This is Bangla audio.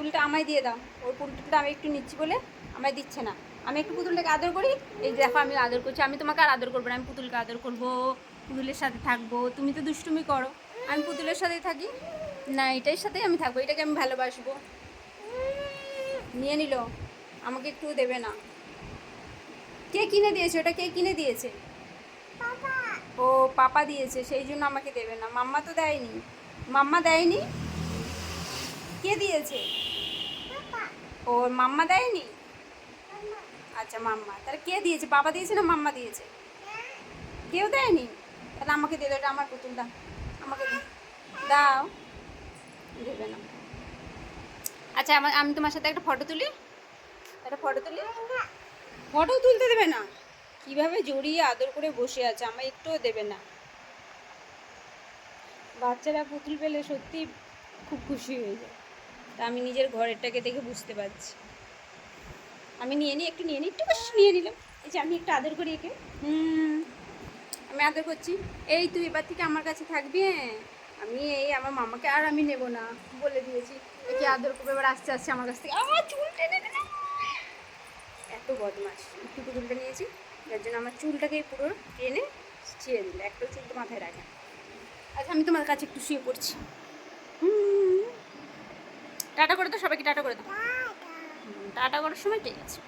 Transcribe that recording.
পুতুলটা আমায় দিয়ে দাও। ওর পুতুলটা আমি একটু নিচ্ছি বলে আমায় দিচ্ছে না। আমি একটু পুতুলটাকে আদর করি। এই দেখো আমি আদর করছি। আমি তোমাকে আর আদর করব না আমি পুতুলকে আদর করব। পুতুলের সাথে থাকব। তুমি তো দুষ্টুমি করো। আমি পুতুলের সাথে থাকি। না এটার সাথেই আমি থাকব। এটাকে আমি ভালোবাসবো। নিয়ে নিল। আমাকে একটু দেবে না। কে কিনে দিয়েছে? ওটা কে কিনে দিয়েছে? ও পাপা দিয়েছে। সেই জন্য আমাকে দেবে না। মাম্মা তো দেয়নি। মাম্মা দেয়নি? কে দিয়েছে? ও মাম্মা দেয়নি? আচ্ছা মাম্মা। তাহলে কে দিয়েছে? বাবা দিয়েছে না মাম্মা দিয়েছে? কেউ দেয়নি? তাহলে আমাকে দাও, এটা আমার পুতুলটা আমাকে দাও। দেবে না। আচ্ছা আমার আমি তোমার সাথে একটা ফটো তুলি? একটা ফটো তুলি? ফটো তুলতে দেবে না? কীভাবে জড়িয়ে আদর করে বসে আছে? আমায় একটুও দেবে না। বাচ্চারা পুতুল পেলে সত্যি খুব খুশি হয়ে যায়। তা আমি নিজের ঘরেরটাকে দেখে বুঝতে পারছি। আমি নিয়ে নিই, একটু নিয়ে নিই, একটু বেশ নিয়ে নিলাম। এই যে আমি একটু আদর করি একে। হুম, আমি আদর করছি। এই তুই এবার থেকে আমার কাছে থাকবি হ্যাঁ? আমি এই আমার মামাকে আর আমি নেব না, বলে দিয়েছি। একে আদর করবে, এবার আস্তে আস্তে আমার কাছ থেকে আমার চুল টেনে এত বদমাস একটু পুতুলটা নিয়েছি, যার জন্য আমার চুলটাকে পুরো টেনে ছিঁড়ে দিল, একটা চুল তো মাথায় রাখে। আচ্ছা আমি তোমার কাছে একটু শুয়ে পড়ছি। টাটা করে দাও সবাইকে টাটা করে দাও। টাটা করার সময় পেয়ে আছে